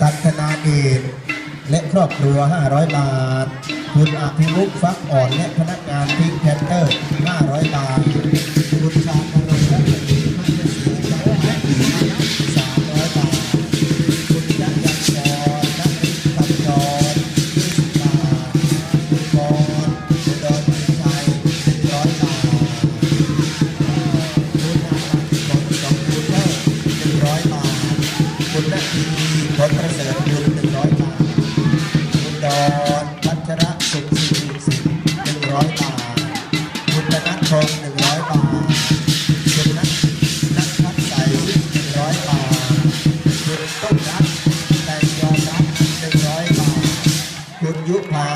ตัฒนาเดชและครอบครัว 500 บาท คุณอภิรุกฟักอ่อนและพนักงานพิงแพนเตอร์ 500 บาท คุณชาญนรงค์และคุณพัชศรีจันทร์และอีก300บาท คุณยักษ์ยักษ์จรนักริกตับจร20บาทคุณกรคุณดอนคุณชัย100บาท คุณอาลันผลสองคุณเลิศหนึ่งร้อยบาท คุณนาที ผลประเสริฐบุญหนึ่งร้อยบาทคุณดอนพัชระสุขสิริสินหนึ่งร้อยบาทคุณธนัทพงหนึ่งร้อยบาทคุณนัทนัทพัฒใสหนึ่งร้อยบาทคุณต้นรักแต่ยอมรับหนึ่งร้อยบาทคุณยุพา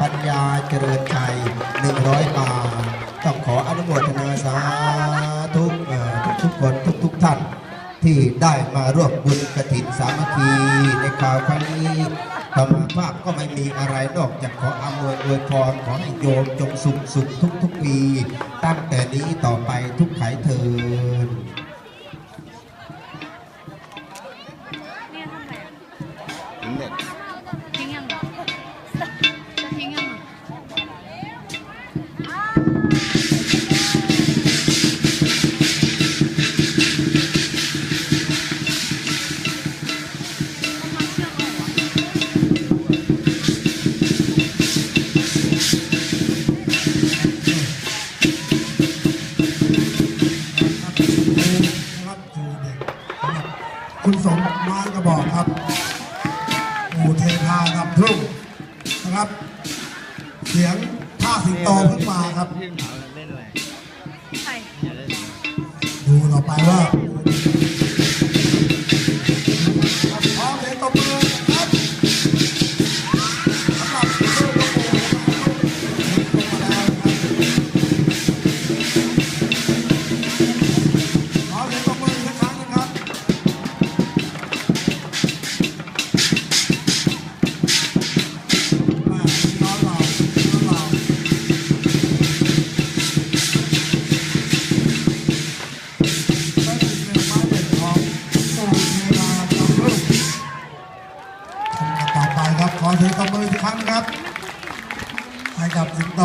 ปัญญาเจริญชัยหนึ่งร้อยบาทต้องขออนุโมทนาสาธุทุกคนทุกๆท่าน ที่ได้มาร่วมบุญกระถินสามัคคีในคราวครั้งนี้ธรรมภาพก็ไม่มีอะไรนอกจากขออำนวยอวยพรขอให้โยมจงสุขสุขทุกทุกปี ตั้งแต่นี้ต่อไปทุกไขเทินเธอ กนะครับคุณสมมานกระบอกครับปูเทพาครับทุ่งนะครับ เสียงท่าสิงโตเพิ่งมาครับ เล่นอะไรใครอย่าเล่นดูต่อไปว่า ครั้งครับให้กับสิงโต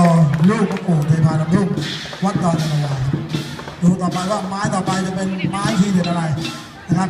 ลูกพระปู่เทพาน้ำรุ่งวัดดอนนาวาดูต่อไปว่าไม้ต่อไปจะเป็นไม้ที่เด็ดอะไรนะครับ